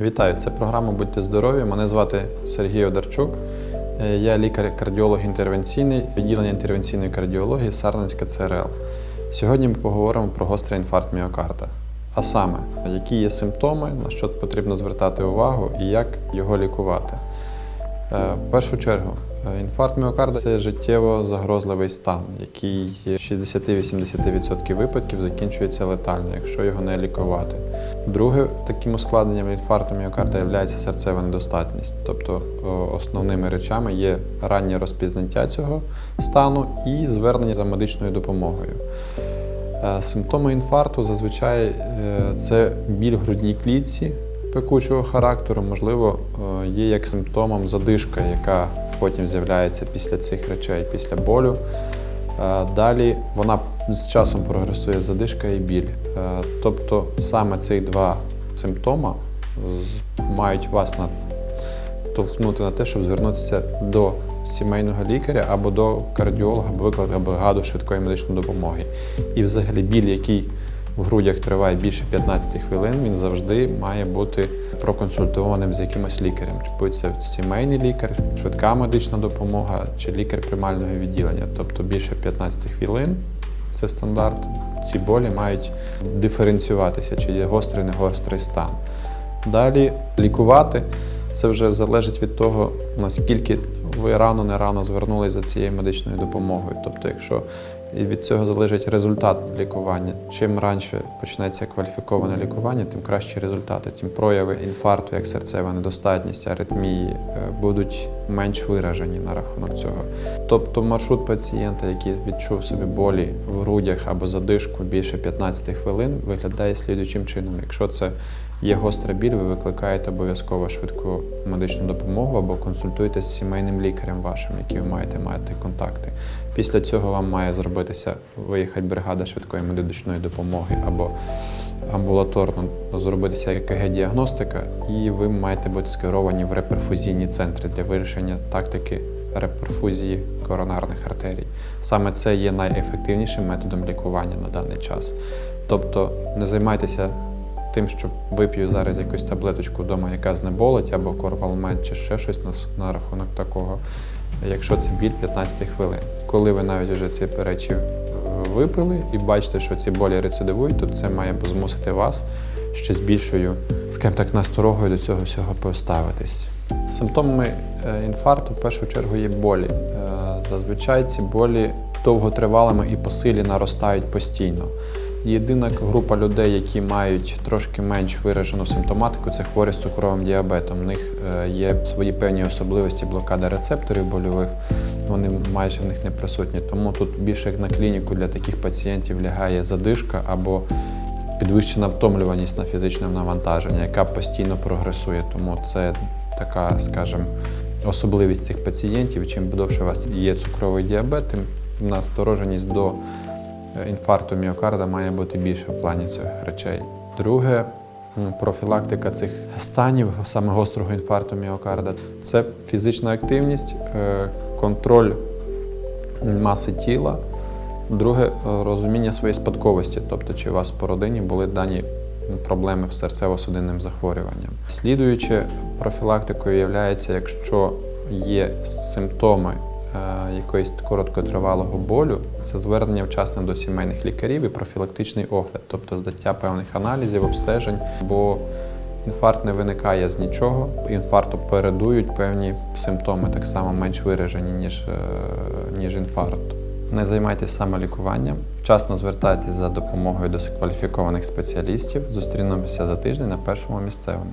Вітаю, це програма Будьте здорові. Мене звати Сергій Одарчук. Е, Я лікар-кардіолог інтервенційний, відділення інтервенційної кардіології Сарненська ЦРЛ. Сьогодні ми поговоримо про гострий інфаркт міокарда. А саме, які є симптоми, на що потрібно звертати увагу і як його лікувати. Е, В першу чергу, інфаркт міокарда це життєво загрозливий стан, який в 60-80% випадків закінчується летально, якщо його не лікувати. Друге таким ускладненням інфаркту міокарда є серцева недостатність. Тобто основними речами є раннє розпізнаття цього стану і звернення за медичною допомогою. Е, Симптоми інфаркту зазвичай е, це біль грудній клітці пекучого характеру, можливо, е, є як симптомом задишка, яка потім з'являється після цих речей, після болю. Е, Далі вона з часом прогресує задишка і біль. Е, Тобто саме ці два симптома мають вас натовхнути на те, щоб звернутися до сімейного лікаря або до кардіолога, або викликати бригаду швидкої медичної допомоги. І взагалі біль, який в грудях триває більше 15 хвилин, він завжди має бути проконсультованим з якимось лікарем. Чи будь це сімейний лікар, швидка медична допомога чи лікар приймального відділення. Тобто більше 15 хвилин це стандарт. Ці болі мають диференціюватися, чи є гострий, не гострий стан. Далі лікувати це вже залежить від того, наскільки ви рано не рано звернулись за цією медичною допомогою. Тобто, якщо і від цього залежить результат лікування. Чим раніше почнеться кваліфіковане лікування, тим кращі результати, тим прояви інфаркту, як серцева недостатність, аритмії, е, будуть менш виражені на рахунок цього. Тобто маршрут пацієнта, який відчув собі болі в грудях або задишку більше 15 хвилин, виглядає слідуючим чином. Якщо це є гостра біль, ви викликаєте обов'язково швидку медичну допомогу або консультуєтесь з сімейним лікарем вашим, який ви маєте мати контакти. Після цього вам має зробитися виїхати бригада швидкої медичної допомоги або амбулаторно зробитися ЕКГ-діагностика, і ви маєте бути скеровані в реперфузійні центри для вирішення тактики реперфузії коронарних артерій. Саме це є найефективнішим методом лікування на даний час. Тобто не займайтеся тим, що вип'ю зараз якусь таблеточку вдома, яка знеболить, або корвалмент, чи ще щось на, на рахунок такого, якщо це біль 15 хвилин. Коли ви навіть вже ці речі е, випили і бачите, що ці болі рецидивують, то це має змусити вас ще з більшою, скажімо так, насторогою до цього всього поставитись. Симптомами е, інфаркту в першу чергу є болі. Е, Зазвичай ці болі довготривалими і по силі наростають постійно. Єдина група людей, які мають трошки менш виражену симптоматику, це хворі з цукровим діабетом. У них е, є свої певні особливості блокади рецепторів больових, вони майже в них не присутні. Тому тут більше як на клініку для таких пацієнтів лягає задишка або підвищена втомлюваність на фізичне навантаження, яка постійно прогресує. Тому це така, скажімо, особливість цих пацієнтів. Чим довше у вас є цукровий діабет, тим настороженість до інфаркту міокарда має бути більше в плані цих речей. Друге, профілактика цих станів, саме гострого інфаркту міокарда, це фізична активність, е, контроль маси тіла. Друге, е, розуміння своєї спадковості, тобто чи у вас по родині були дані проблеми з серцево-судинним захворюванням. Слідуючи профілактикою є, якщо є симптоми якоїсь короткотривалого болю, це звернення вчасно до сімейних лікарів і профілактичний огляд, тобто здаття певних аналізів, обстежень, бо інфаркт не виникає з нічого. Інфаркту передують певні симптоми, так само менш виражені, ніж, е, ніж інфаркт. Не займайтесь самолікуванням, вчасно звертайтесь за допомогою до кваліфікованих спеціалістів. Зустрінемося за тиждень на першому місцевому.